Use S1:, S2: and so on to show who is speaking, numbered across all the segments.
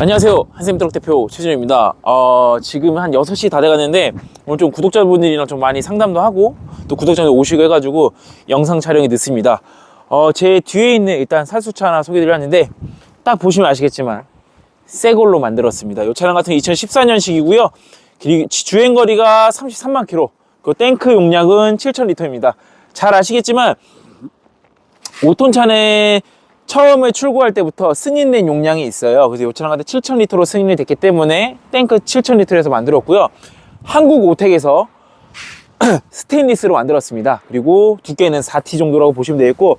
S1: 안녕하세요. 한샘트럭 대표 최준입니다. 어, 지금 한 6시 다 돼가는데 오늘 좀 구독자분들이랑 좀 많이 상담도 하고 또 구독자분들 오시고 해가지고 영상 촬영이 늦습니다. 어, 제 뒤에 있는 일단 살수차 하나 소개드렸는데 딱 보시면 아시겠지만 새 걸로 만들었습니다. 이 차량 같은 2014년식이고요. 그리고 주행 거리가 33만 킬로. 그 탱크 용량은 7,000리터입니다. 잘 아시겠지만 5톤 차는 처음에 출고할 때부터 승인된 용량이 있어요. 그래서 이 차량 같은 7,000리터로 승인이 됐기 때문에 탱크 7,000리터에서 만들었고요. 한국 오텍에서 스테인리스로 만들었습니다. 그리고 두께는 4T 정도라고 보시면 되겠고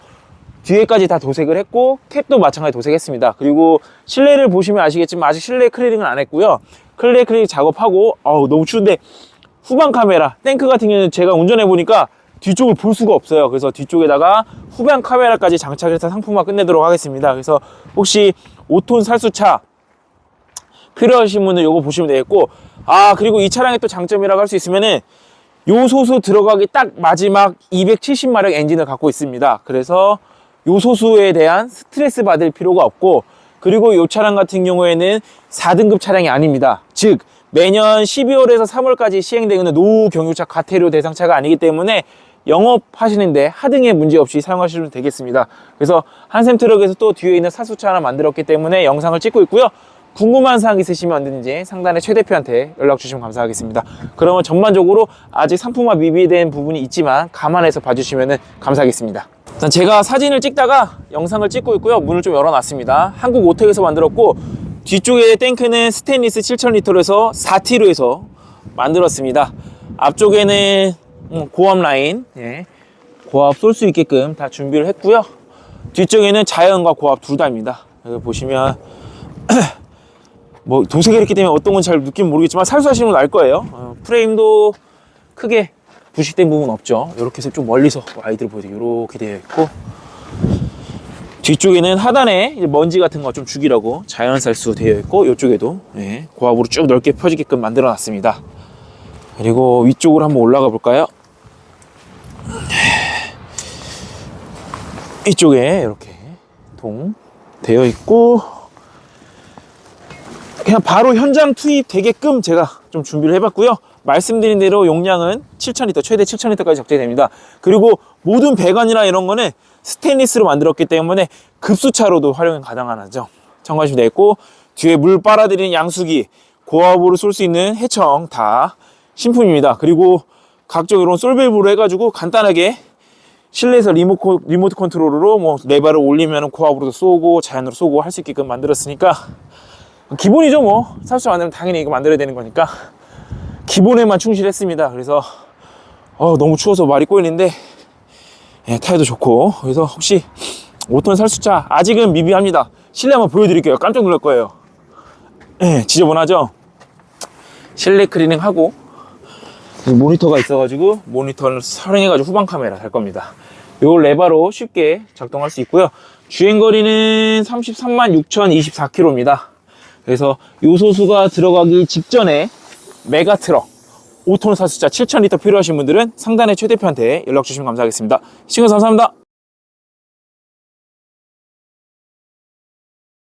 S1: 뒤에까지 다 도색을 했고 캡도 마찬가지 도색했습니다. 그리고 실내를 보시면 아시겠지만 아직 실내 클리닝은 안 했고요. 클리어 클리닝 작업하고 어우 너무 추운데 후방 카메라 탱크 같은 경우는 제가 운전해 보니까 뒤쪽을 볼 수가 없어요. 그래서 뒤쪽에다가 후방 카메라까지 장착해서 상품화 끝내도록 하겠습니다. 그래서 혹시 5톤 살수차 필요하신 분은 이거 보시면 되겠고 아 그리고 이 차량의 또 장점이라고 할 수 있으면은 요소수 들어가기 딱 마지막 270마력 엔진을 갖고 있습니다. 그래서 요소수에 대한 스트레스 받을 필요가 없고 그리고 이 차량 같은 경우에는 4등급 차량이 아닙니다. 즉 매년 12월에서 3월까지 시행되는 노후 경유차 과태료 대상차가 아니기 때문에 영업하시는데 하등의 문제 없이 사용하시면 되겠습니다. 그래서 한샘 트럭에서 또 뒤에 있는 사수차 하나 만들었기 때문에 영상을 찍고 있고요. 궁금한 사항 있으시면 언제든지 상단의 최 대표한테 연락 주시면 감사하겠습니다. 그러면 전반적으로 아직 상품화 미비된 부분이 있지만 감안해서 봐주시면 감사하겠습니다. 일단 제가 사진을 찍다가 영상을 찍고 있고요. 문을 좀 열어놨습니다. 한국 오텍에서 만들었고 뒤쪽에 탱크는 스테인리스 7000리터로 해서 4T로 해서 만들었습니다. 앞쪽에는 음, 고압 라인, 예, 고압 쏠 수 있게끔 다 준비를 했고요. 뒤쪽에는 자연과 고압 둘 다입니다. 여기 보시면 뭐 도색을 했기 때문에 어떤 건 잘 느낌 모르겠지만 살수하시는 분알 거예요. 어, 프레임도 크게 부식된 부분 없죠. 이렇게 해서 좀 멀리서 아이들 보여드리고 이렇게 되어 있고 뒤쪽에는 하단에 먼지 같은 거 좀 죽이라고 자연 살수 되어 있고 이쪽에도 예, 고압으로 쭉 넓게 펴지게끔 만들어 놨습니다. 그리고 위쪽으로 한번 올라가 볼까요? 이쪽에 이렇게 동 되어 있고 그냥 바로 현장 투입 되게끔 제가 좀 준비를 해봤고요. 말씀드린 대로 용량은 7,000리터, 최대 7,000리터까지 적재됩니다. 그리고 모든 배관이나 이런 거는 스테인리스로 만들었기 때문에 급수차로도 활용이 가능하죠. 참고하시면 되겠고, 뒤에 물 빨아들이는 양수기, 고압으로 쏠 수 있는 해청 다 신품입니다. 그리고 각종 이런 솔밸브로 해가지고 간단하게 실내에서 리모코, 리모트 컨트롤러로 뭐 레버를 올리면 고압으로도 쏘고 자연으로 쏘고 할 수 있게끔 만들었으니까 기본이죠 뭐. 살수 만들면 당연히 이거 만들어야 되는 거니까. 기본에만 충실했습니다. 그래서 어, 너무 추워서 말이 꼬이는데 예, 타이도 좋고. 그래서 혹시 5톤 살수차 아직은 미비합니다. 실내 한번 보여드릴게요. 깜짝 놀랄 거예요. 예, 지저분하죠? 실내 클리닝 하고 모니터가 있어가지고 모니터를 활용해가지고 후방 카메라 달 겁니다 요 레바로 쉽게 작동할 수 있고요 주행거리는 33만 6,024km입니다 그래서 요소수가 들어가기 직전에 메가 트럭 5톤 사수자 7,000리터 필요하신 분들은 상단의 최 대표한테 연락 주시면 감사하겠습니다. 시청해주셔서 감사합니다.